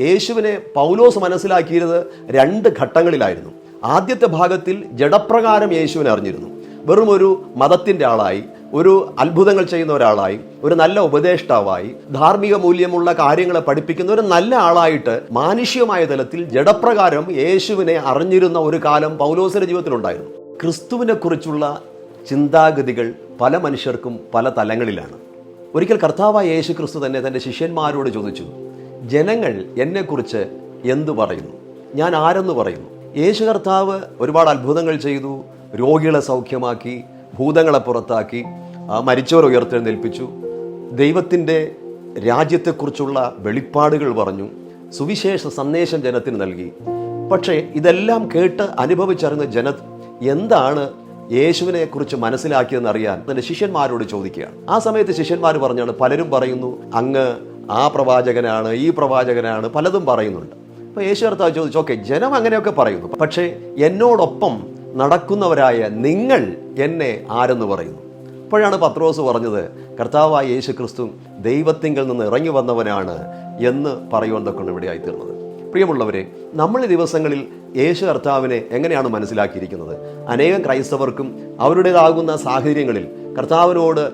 യേശുവിനെ പൗലോസ് മനസ്സിലാക്കിയത് രണ്ട് ഘട്ടങ്ങളിലായിരുന്നു. ആദ്യത്തെ ഭാഗത്തിൽ ജഡപ്രകാരം യേശുവിനെ അറിഞ്ഞിരുന്നു. വെറും ഒരു മതത്തിന്റെ ആളായി ഒരു അത്ഭുതങ്ങൾ ചെയ്യുന്ന ഒരാളായി ഒരു നല്ല ഉപദേഷ്ടാവായി ധാർമ്മിക മൂല്യമുള്ള കാര്യങ്ങളെ പഠിപ്പിക്കുന്ന ഒരു നല്ല ആളായിട്ട് മാനുഷികമായ തലത്തിൽ ജഡപ്രകാരം യേശുവിനെ അറിഞ്ഞിരുന്ന ഒരു കാലം പൗലോസിന്റെ ജീവിതത്തിലുണ്ടായിരുന്നു. ക്രിസ്തുവിനെ കുറിച്ചുള്ള ചിന്താഗതികൾ പല മനുഷ്യർക്കും പല തലങ്ങളിലാണ്. ഒരിക്കൽ കർത്താവായ യേശു ക്രിസ്തു തന്നെ തന്റെ ശിഷ്യന്മാരോട് ചോദിച്ചു ജനങ്ങൾ എന്നെക്കുറിച്ച് എന്തു പറയുന്നു? ഞാൻ ആരെന്ന് പറയുന്നു? യേശു കർത്താവ് ഒരുപാട് അത്ഭുതങ്ങൾ ചെയ്തു. രോഗികളെ സൗഖ്യമാക്കി ഭൂതങ്ങളെ പുറത്താക്കി മരിച്ചവർ ഉയർത്തെഴുന്നേൽപ്പിച്ചു. ദൈവത്തിന്റെ രാജ്യത്തെക്കുറിച്ചുള്ള വെളിപ്പാടുകൾ പറഞ്ഞു. സുവിശേഷ സന്ദേശം ജനത്തിന് നൽകി. പക്ഷേ ഇതെല്ലാം കേട്ട് അനുഭവിച്ചറിഞ്ഞ ജന എന്താണ് യേശുവിനെ കുറിച്ച് മനസ്സിലാക്കിയതെന്ന് അറിയാൻ തന്റെ ശിഷ്യന്മാരോട് ചോദിക്കുകയാണ്. ആ സമയത്ത് ശിഷ്യന്മാർ പറഞ്ഞാണ് പലരും പറയുന്നു അങ്ങ് ആ പ്രവാചകനാണ് ഈ പ്രവാചകനാണ് പലതും പറയുന്നുണ്ട്. അപ്പൊ യേശു കർത്താവ് ചോദിച്ചു ഓക്കെ ജനം അങ്ങനെയൊക്കെ പറയുന്നു. പക്ഷേ എന്നോടൊപ്പം നടക്കുന്നവരായ നിങ്ങൾ എന്നെ ആരെന്ന് പറയുന്നു? അപ്പോഴാണ് പത്രോസ് പറഞ്ഞത് കർത്താവായ യേശു ക്രിസ്തു ദൈവത്തിങ്കിൽ നിന്ന് ഇറങ്ങി വന്നവനാണ് എന്ന് പറയുമെന്നൊക്കെയാണ് ഇവിടെ ആയിത്തീർന്നത് പ്രിയമുള്ളവരെ നമ്മൾ ഈ ദിവസങ്ങളിൽ യേശു കർത്താവിനെ എങ്ങനെയാണ് മനസ്സിലാക്കിയിരിക്കുന്നത്? അനേകം ക്രൈസ്തവർക്കും അവരുടേതാകുന്ന സാഹചര്യങ്ങളിൽ കർത്താവിനോട്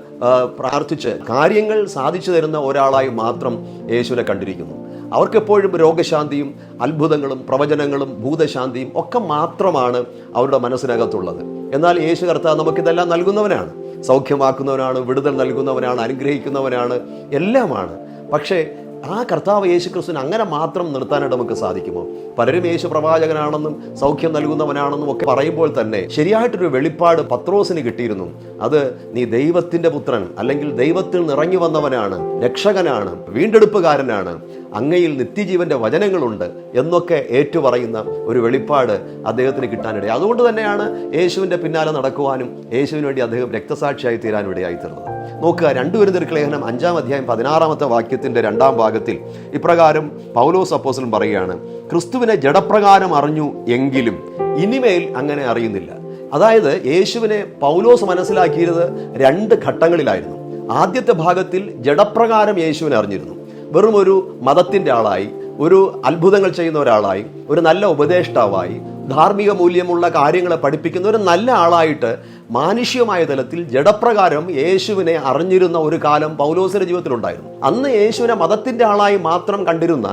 പ്രാർത്ഥിച്ച് കാര്യങ്ങൾ സാധിച്ചു തരുന്ന ഒരാളായി മാത്രം യേശുവിനെ കണ്ടിരിക്കുന്നു. അവർക്കെപ്പോഴും രോഗശാന്തിയും അത്ഭുതങ്ങളും പ്രവചനങ്ങളും ഭൂതശാന്തിയും ഒക്കെ മാത്രമാണ് അവരുടെ മനസ്സിനകത്തുള്ളത്. എന്നാൽ യേശു കർത്താവ് നമുക്കിതെല്ലാം നൽകുന്നവനാണ്. സൗഖ്യമാക്കുന്നവനാണ് വിടുതൽ നൽകുന്നവനാണ് അനുഗ്രഹിക്കുന്നവനാണ് എല്ലാമാണ്. പക്ഷേ ആ കർത്താവ് യേശു ക്രിസ്തുവിന് അങ്ങനെ മാത്രം നിർത്താനായിട്ട് നമുക്ക് സാധിക്കുമോ? പലരും യേശു പ്രവാചകനാണെന്നും സൗഖ്യം നൽകുന്നവനാണെന്നും ഒക്കെ പറയുമ്പോൾ തന്നെ ശരിയായിട്ടൊരു വെളിപ്പാട് പത്രോസിന് കിട്ടിയിരുന്നു. അത് നീ ദൈവത്തിന്റെ പുത്രൻ അല്ലെങ്കിൽ ദൈവത്തിൽ നിറങ്ങി വന്നവനാണ് രക്ഷകനാണ് വീണ്ടെടുപ്പുകാരനാണ് അങ്ങയിൽ നിത്യജീവന്റെ വചനങ്ങളുണ്ട് എന്നൊക്കെ ഏറ്റുപറയുന്ന ഒരു വെളിപ്പാട് അദ്ദേഹത്തിന് കിട്ടാനിടയായി. അതുകൊണ്ട് തന്നെയാണ് യേശുവിന്റെ പിന്നാലെ നടക്കുവാനും യേശുവിന് വേണ്ടി അദ്ദേഹം രക്തസാക്ഷിയായി തീരാനും ഇടയായി തീർന്നത്. നോക്കുക രണ്ടുപേരും ലേഖനം അഞ്ചാം അധ്യായം പതിനാറാമത്തെ വാക്യത്തിന്റെ രണ്ടാം ഭാഗത്തിൽ ഇപ്രകാരം പൗലോസ് അപ്പോസലും പറയുകയാണ് ക്രിസ്തുവിനെ ജഡപ്രകാരം അറിഞ്ഞു എങ്കിലും ഇനിമേൽ അങ്ങനെ അറിയുന്നില്ല. അതായത് യേശുവിനെ പൗലോസ് മനസ്സിലാക്കിയത് രണ്ട് ഘട്ടങ്ങളിലായിരുന്നു. ആദ്യത്തെ ഭാഗത്തിൽ ജഡപ്രകാരം യേശുവിനെ അറിഞ്ഞിരുന്നു. വെറും ഒരു മതത്തിന്റെ ആളായി ഒരു അത്ഭുതങ്ങൾ ചെയ്യുന്ന ഒരാളായി ഒരു നല്ല ഉപദേഷ്ടാവായി ധാർമ്മിക മൂല്യമുള്ള കാര്യങ്ങളെ പഠിപ്പിക്കുന്ന ഒരു നല്ല ആളായിട്ട് മാനുഷികമായ തലത്തിൽ ജഡപ്രകാരം യേശുവിനെ അറിഞ്ഞിരുന്ന ഒരു കാലം പൗലോസിന്റെ ജീവിതത്തിലുണ്ടായിരുന്നു. അന്ന് യേശുവിനെ മതത്തിന്റെ ആളായി മാത്രം കണ്ടിരുന്ന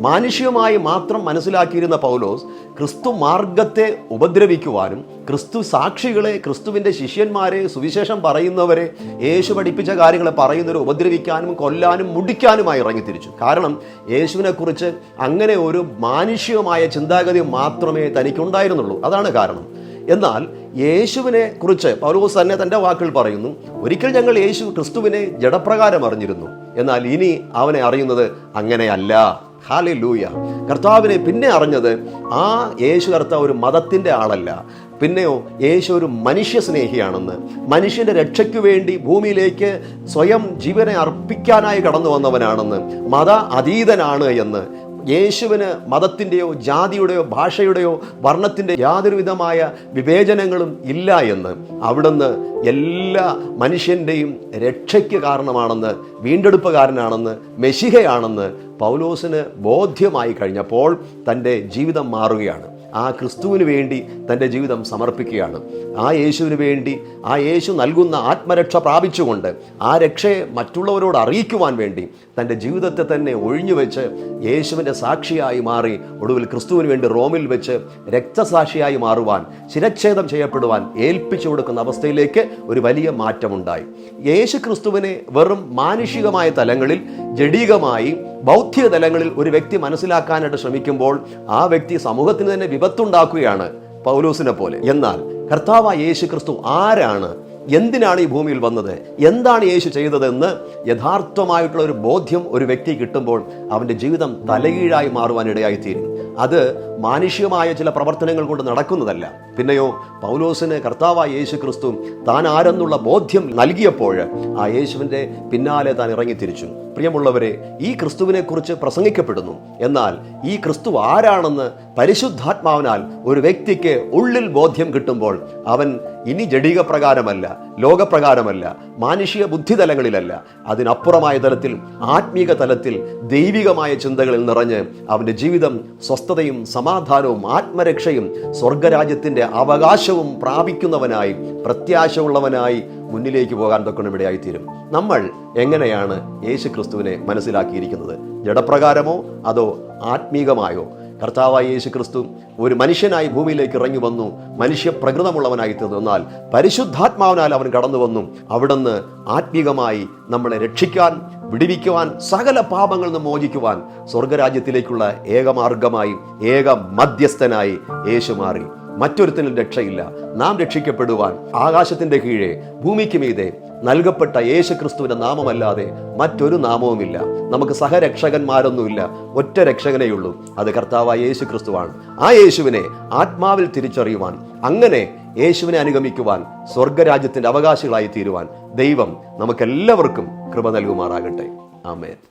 മാനുഷികമായി മാത്രം മനസ്സിലാക്കിയിരുന്ന പൗലോസ് ക്രിസ്തു മാർഗത്തെ ഉപദ്രവിക്കുവാനും ക്രിസ്തു സാക്ഷികളെ ക്രിസ്തുവിന്റെ ശിഷ്യന്മാരെ സുവിശേഷം പറയുന്നവരെ യേശു പഠിപ്പിച്ച കാര്യങ്ങളെ പറയുന്നവരെ ഉപദ്രവിക്കാനും കൊല്ലാനും മുടിക്കാനുമായി ഇറങ്ങിത്തിരിച്ചു. കാരണം യേശുവിനെക്കുറിച്ച് അങ്ങനെ ഒരു മാനുഷികമായ ചിന്താഗതി മാത്രമേ തനിക്കുണ്ടായിരുന്നുള്ളൂ. അതാണ് കാരണം. എന്നാൽ യേശുവിനെ കുറിച്ച് പൗലോസ് തന്നെ തന്റെ വാക്കുകൾ പറയുന്നു ഒരിക്കൽ ഞങ്ങൾ യേശു ക്രിസ്തുവിനെ ജഡപ്രകാരം അറിഞ്ഞിരുന്നു. എന്നാൽ ഇനി അവനെ അറിയുന്നത് അങ്ങനെയല്ല. ഹാലെ ലൂയ കർത്താവിനെ പിന്നെ അറിഞ്ഞത് ആ യേശു കർത്താവ് ഒരു മതത്തിന്റെ ആളല്ല പിന്നെയോ യേശു ഒരു മനുഷ്യ സ്നേഹിയാണെന്ന്. മനുഷ്യന്റെ രക്ഷയ്ക്കു വേണ്ടി ഭൂമിയിലേക്ക് സ്വയം ജീവനെ അർപ്പിക്കാനായി കടന്നു വന്നവനാണെന്ന്. മത അതീതനാണ് എന്ന്. യേശുവിന് മതത്തിന്റെയോ ജാതിയുടെയോ ഭാഷയുടെയോ വർണത്തിന്റെ യാതൊരുവിധമായ വിവേചനങ്ങളും ഇല്ല എന്ന് അവിടുന്ന് എല്ലാ മനുഷ്യന്റെയും രക്ഷയ്ക്ക് കാരണമാണെന്ന് വീണ്ടെടുപ്പുകാരനാണെന്ന് മെഷിഹയാണെന്ന് പൗലോസിന് ബോധ്യമായി കഴിഞ്ഞപ്പോൾ തന്റെ ജീവിതം മാറുകയാണ്. ആ ക്രിസ്തുവിന് വേണ്ടി തന്റെ ജീവിതം സമർപ്പിക്കുകയാണ്. ആ യേശുവിന് വേണ്ടി ആ യേശു നൽകുന്ന ആത്മരക്ഷ പ്രാപിച്ചുകൊണ്ട് ആ രക്ഷയെ മറ്റുള്ളവരോട് അറിയിക്കുവാൻ വേണ്ടി തന്റെ ജീവിതത്തെ തന്നെ ഒഴിഞ്ഞു വെച്ച് യേശുവിന്റെ സാക്ഷിയായി മാറി ഒടുവിൽ ക്രിസ്തുവിന് വേണ്ടി റോമിൽ വെച്ച് രക്തസാക്ഷിയായി മാറുവാൻ ശിരച്ഛേദം ചെയ്യപ്പെടുവാൻ ഏൽപ്പിച്ചു കൊടുക്കുന്ന അവസ്ഥയിലേക്ക് ഒരു വലിയ മാറ്റമുണ്ടായി. യേശു ക്രിസ്തുവിനെ വെറും മാനുഷികമായ തലങ്ങളിൽ ജഡീകമായി ബൗദ്ധിക തലങ്ങളിൽ ഒരു വ്യക്തി മനസ്സിലാക്കാനായിട്ട് ശ്രമിക്കുമ്പോൾ ആ വ്യക്തി സമൂഹത്തിന് തന്നെ വിപത്തുണ്ടാക്കുകയാണ് പൗലോസിനെ പോലെ. എന്നാൽ കർത്താവായ യേശു ക്രിസ്തു ആരാണ്? എന്തിനാണ് ഈ ഭൂമിയിൽ വന്നത്? എന്താണ് യേശു ചെയ്തതെന്ന് യഥാർത്ഥമായിട്ടുള്ള ഒരു ബോധ്യം ഒരു വ്യക്തി കിട്ടുമ്പോൾ അവന്റെ ജീവിതം തലകീഴായി മാറുവാൻ ഇടയായിത്തീരും അത് മാനുഷികമായ ചില പ്രവർത്തനങ്ങൾ കൊണ്ട് നടക്കുന്നതല്ല. പിന്നെയോ പൗലോസിന് കർത്താവായ യേശു ക്രിസ്തു താൻ ആരെന്നുള്ള ബോധ്യം നൽകിയപ്പോൾ ആ യേശുവിന്റെ പിന്നാലെ താൻ ഇറങ്ങിത്തിരിച്ചു. പ്രിയമുള്ളവരെ ഈ ക്രിസ്തുവിനെക്കുറിച്ച് പ്രസംഗിക്കപ്പെടുന്നു. എന്നാൽ ഈ ക്രിസ്തു ആരാണെന്ന് പരിശുദ്ധാത്മാവിനാൽ ഒരു വ്യക്തിക്ക് ഉള്ളിൽ ബോധ്യം കിട്ടുമ്പോൾ അവൻ ഇനി ജഡിക പ്രകാരമല്ല ലോകപ്രകാരമല്ല മാനുഷിക ബുദ്ധി തലങ്ങളിലല്ല അതിനപ്പുറമായ തലത്തിൽ ആത്മീക തലത്തിൽ ദൈവികമായ ചിന്തകളിൽ നിറഞ്ഞ് അവന്റെ ജീവിതം സ്വസ്ഥതയും സമാധാനവും ആത്മരക്ഷയും സ്വർഗരാജ്യത്തിന്റെ അവകാശവും പ്രാപിക്കുന്നവനായി പ്രത്യാശയുള്ളവനായി മുന്നിലേക്ക് പോകാൻ തൊക്കെ ഇടയായിത്തീരും നമ്മൾ എങ്ങനെയാണ് യേശു ക്രിസ്തുവിനെ മനസ്സിലാക്കിയിരിക്കുന്നത്? ജഡപ്രകാരമോ അതോ ആത്മീകമായോ? കർത്താവായ യേശു ക്രിസ്തു ഒരു മനുഷ്യനായി ഭൂമിയിലേക്ക് ഇറങ്ങി വന്നു മനുഷ്യ പ്രകൃതമുള്ളവനായി തീർന്നു. എന്നാൽ പരിശുദ്ധാത്മാവിനാൽ അവൻ കടന്നു വന്നു. അവിടുന്ന് ആത്മീകമായി നമ്മളെ രക്ഷിക്കാൻ വിടിവിക്കുവാൻ സകല പാപങ്ങളിൽ നിന്ന് മോചിക്കുവാൻ സ്വർഗരാജ്യത്തിലേക്കുള്ള ഏകമാർഗമായി ഏക മധ്യസ്ഥനായി യേശു മാറി. മറ്റൊരുത്തിനും രക്ഷയില്ല. നാം രക്ഷിക്കപ്പെടുവാൻ ആകാശത്തിന്റെ കീഴെ ഭൂമിക്ക് മീതെ നൽകപ്പെട്ട യേശുക്രിസ്തുവിന്റെ നാമമല്ലാതെ മറ്റൊരു നാമവുമില്ല. നമുക്ക് സഹരക്ഷകന്മാരൊന്നുമില്ല. ഒറ്റ രക്ഷകനെയുള്ളൂ അത് കർത്താവായ യേശു ക്രിസ്തുവാണ് ആ യേശുവിനെ ആത്മാവിൽ തിരിച്ചറിയുവാൻ അങ്ങനെ യേശുവിനെ അനുഗമിക്കുവാൻ സ്വർഗരാജ്യത്തിന്റെ അവകാശികളായി തീരുവാൻ ദൈവം നമുക്കെല്ലാവർക്കും കൃപ നൽകുമാറാകട്ടെ. ആമേൻ.